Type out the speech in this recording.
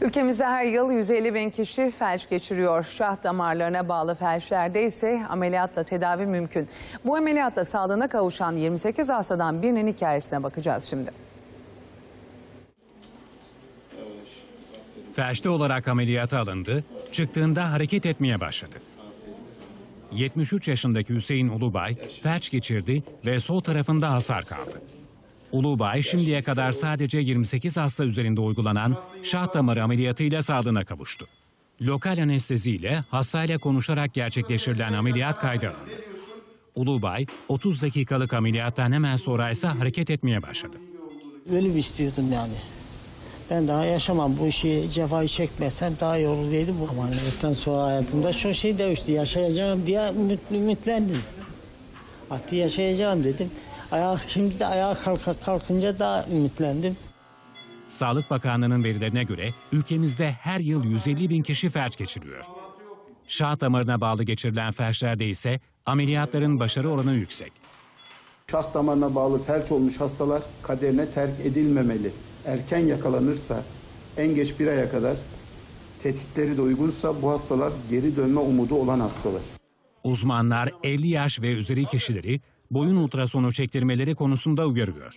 Ülkemizde her yıl 150 bin kişi felç geçiriyor. Şah damarlarına bağlı felçlerde ise ameliyatla tedavi mümkün. Bu ameliyatla sağlığına kavuşan 28 hastadan birinin hikayesine bakacağız şimdi. Felçli olarak ameliyata alındı, çıktığında hareket etmeye başladı. 73 yaşındaki Hüseyin Ulubay felç geçirdi ve sol tarafında hasar kaldı. Ulubay şimdiye kadar sadece 28 hasta üzerinde uygulanan şah damarı ameliyatıyla sağlığına kavuştu. Lokal anesteziyle hastayla konuşarak gerçekleştirilen ameliyat kayda alındı. Ulubay 30 dakikalık ameliyattan hemen sonra ise hareket etmeye başladı. Ölüm istiyordum yani. Ben daha yaşamam bu işi cefayı çekmesem daha iyi olur dedim. Bu ameliyattan sonra hayatımda çok şey değişti. Yaşayacağım diye ümit, ümitlendim. Artık yaşayacağım dedim. Ayağa, şimdi de ayağa kalk, kalkınca daha ümitlendim. Sağlık Bakanlığı'nın verilerine göre ülkemizde her yıl 150 bin kişi felç geçiriyor. Şah damarına bağlı geçirilen felçlerde ise ameliyatların başarı oranı yüksek. Şah damarına bağlı felç olmuş hastalar kaderine terk edilmemeli. Erken yakalanırsa en geç bir aya kadar tetkikleri de uygunsa bu hastalar geri dönme umudu olan hastalar. Uzmanlar 50 yaş ve üzeri kişileri boyun ultrasonu çektirmeleri konusunda uyarıyor.